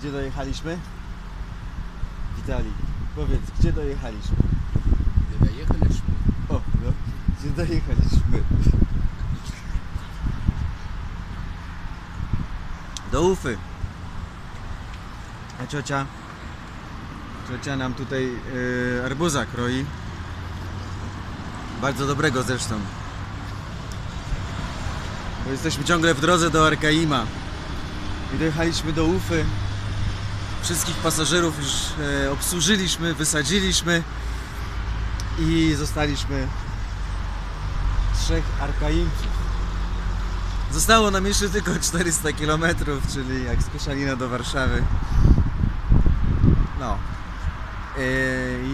Gdzie dojechaliśmy? Witali, powiedz, gdzie dojechaliśmy? Gdzie dojechaliśmy? O, no, gdzie dojechaliśmy? Do Ufy. A ciocia, ciocia nam tutaj yy, arbuza kroi. Bardzo dobrego zresztą. Bo jesteśmy ciągle w drodze do Arkaima. I dojechaliśmy do Ufy. Wszystkich pasażerów już e, obsłużyliśmy, wysadziliśmy i zostaliśmy trzech Arkaimców. Zostało nam jeszcze tylko 400 km, czyli jak z Koszalina do Warszawy. No. E,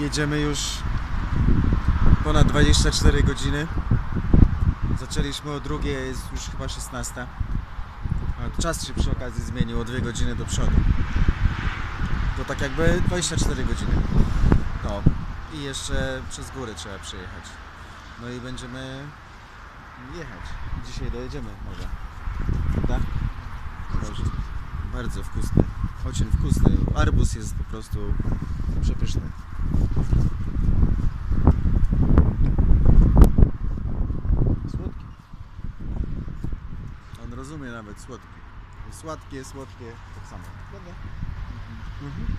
jedziemy już ponad 24 godziny. Zaczęliśmy o drugiej, jest już chyba 16. A czas się przy okazji zmienił o 2 godziny do przodu to tak jakby 24 godziny. No i jeszcze przez góry trzeba przejechać. No i będziemy jechać. Dzisiaj dojedziemy może. Prawda? Dobrze. Bardzo wkusny. Ocień wkusny. Arbus jest po prostu przepyszny. Słodki. On rozumie nawet słodki. Słodkie, słodkie, tak samo. Dobra. Prawda? Mhm.